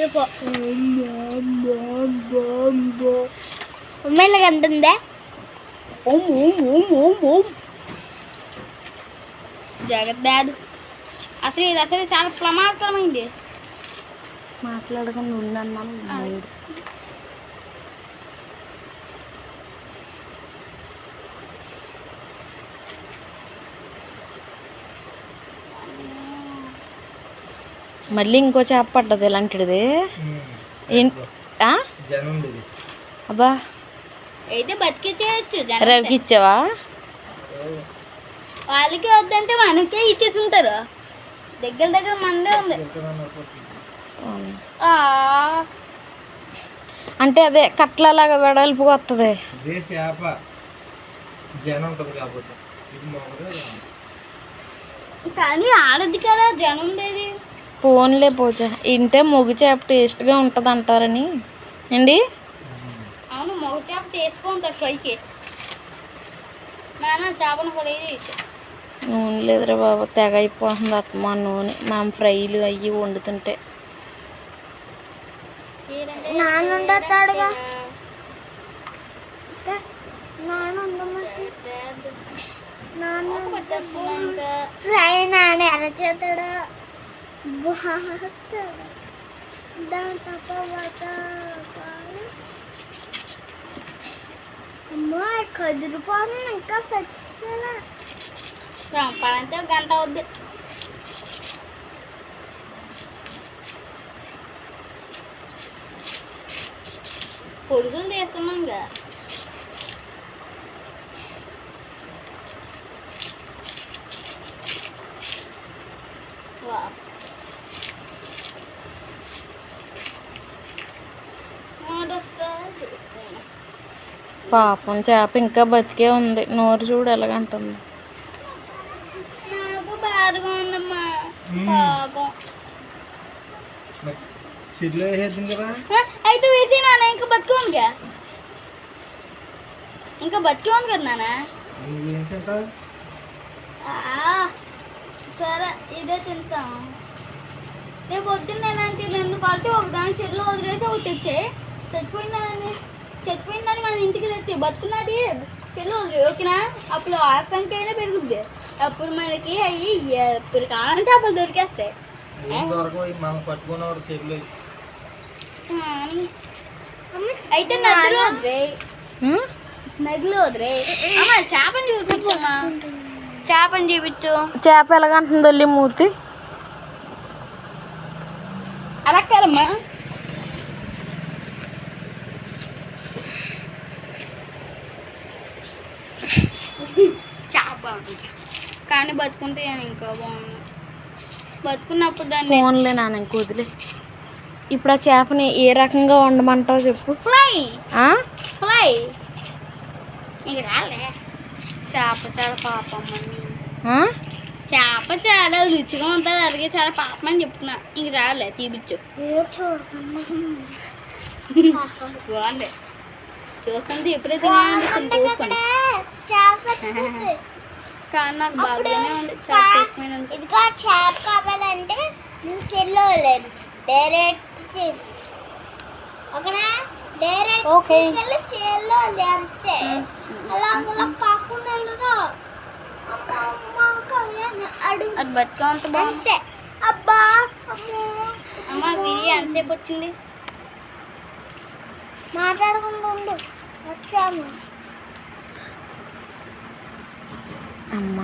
మూతి ఉమ్మేళ్ళకి అంటుందే? జాగ్రత్త డాడ్ అసలు ఇది అసలు చాలా ప్రమాదకరమైంది. మాట్లాడకుండా ఉండన్నాను మళ్ళీ ఇంకో చేప పడ్డది ఇలాంటిది. అబ్బా. అయితే బతికించేయచ్చు రవికి ఇచ్చావా వాళ్ళకి వద్దంటే మనకే ఇచ్చేస్తుంటారు దగ్గర దగ్గర మందే ఉంది. అంటే అదే కట్లలాగా వెడల్పుగా వస్తుంది కానీ ఆడది కదా జనం ఉండేది పోన్లే పోచా ఇంటే మొగ్గు చేప టేస్ట్గా ఉంటుంది అంటారని అండి అవును మొగ చేప తీసుకుంటారు ఫ్రైకి. నాన్న చేపను ఫ్రై నూనె లేదురా బాబు తెగ అయిపోతుంది అత్తమా నూనె. మనం ఫ్రైలు అయ్యి వండుతుంటే. ఫ్రై నాన్న ఎలా చేస్తాడు? దాని తర్వాత అమ్మా కదిరిపోను ఇంకా సచ్చేలా చంపాలంటే గంట అవుద్ది. పొడుగులు తీస్తున్నాం కదా వా. పాపం చేప ఇంకా బతికే ఉంది. నోరు చూడు ఎలాగంటుంది. అయితే వేసి నాన్న ఇంకా బతికి ఉందిగా. ఇంకా బతికి ఉంది కదా నాన్న. సరే ఇదే తింటాం. రేపు పొద్దున్న నేనంటే రెండు పాలతో ఒక దాని చెట్లు వదిలేసి ఒకటి తెచ్చాయి చచ్చిపోయిందని చచ్చిపోయిందని మన ఇంటికి తెచ్చి బతుకున్నది చెల్లు వదిలే ఓకేనా? అప్పుడు ఆ సంఖ్య పెరుగుద్ది. అప్పుడు మనకి అవి కావాలంటే అప్పుడు దొరికేస్తాయి. అయితే నదిలో వదిలే? నదిలో వదిలే. అమ్మ చేపని చూపించమ్మా చేపని చూపించు. చేప ఎలాగంటుంది మూతి. అలా కాదమ్మా చాలా కానీ బతుకుంటే ఏమి ఇంకా బాగుంది బతుకున్నప్పుడు దాన్ని ఫోన్లే నాన్న ఇంక వదిలే. ఇప్పుడు ఆ చేపని ఏ రకంగా వండమంటావు చెప్పు. ఫ్లై ఆ? ఫ్లై ఇంక రాలే. చేప చాలా పాపం మమ్మీ ఆ? చేప చాలా రుచిగా ఉంటుంది అలాగే చాలా పాపం అని చెప్తున్నా. ఇంక రాలే తీపిచ్చు. బాగుంది. చూస్తుంటే ఎప్పుడైతే కానీ నాకు బాగానే ఉంది ఇదిగో చేప కావాలంటే నువ్వు చెల్లోలేదు డైరెక్ట్ చేసి ఓకేనా? Direct okay. వెళ్ళి చెల్లోది అంతే. అలా కాకుండా అది బతికా అంత అబ్బా అమ్మో. ఎంతసేపు వచ్చింది? మాట్లాడకుండా వచ్చాము. అమ్మ.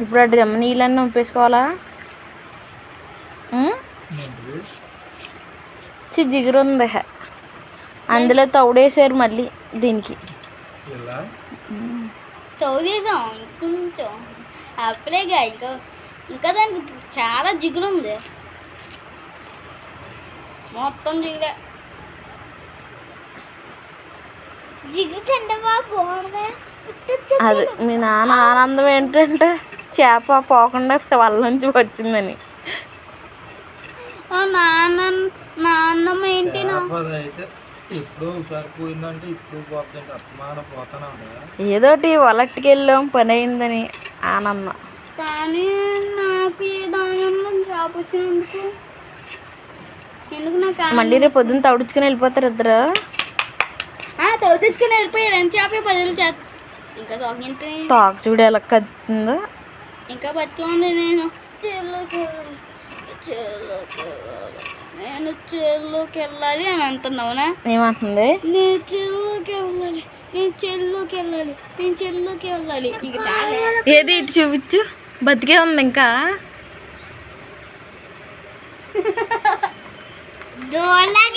ఇప్పుడు ఆ డ్రమ్ నీళ్ళన్నీ పంపేసుకోవాలా ఉం? చి జిగురుంది హె. అందులో తౌడేసారు మళ్ళీ దీనికి. చేసాం ఇంకొంచెం అప్పుడేగా ఇంకా ఇంకా దానికి చాలా జిగురు ఉంది మొత్తం జిగురే అది మీ నాన్న ఆనందం ఏంటంటే చేప పోకుండా వాళ్ళ నుంచి వచ్చిందని నాన్న నాన్నమ్మ ఏంటి ఏదోటి వలట్టుకి వెళ్ళాం పని అయిందని ఆనందం కానీ నాకు ఈ దానిలో జాబ్ వచ్చినందుకు మళ్ళీ రేపు పొద్దున్న తడుచుకుని వెళ్ళిపోతారు ఇద్దరు. ఆ, తవ్వుతుకుని వెళ్ళిపోయారు ఎంత చేప బదులు ఇంకా తొగింటే తోక చూడు ఎలా కదుతుందో ఇంకా బతుకుంది నేను. నేను చెల్లోకి వెళ్ళాలి అని అంటున్నావునా ఏమంటుంది? నేను చెల్లోకి వెళ్ళాలి నేను చెల్లోకి వెళ్ళాలి నేను చెల్లోకి వెళ్ళాలి ఏది ఇటు చూపించు. బతికే ఉంది ఇంకా. ડોર લાગી.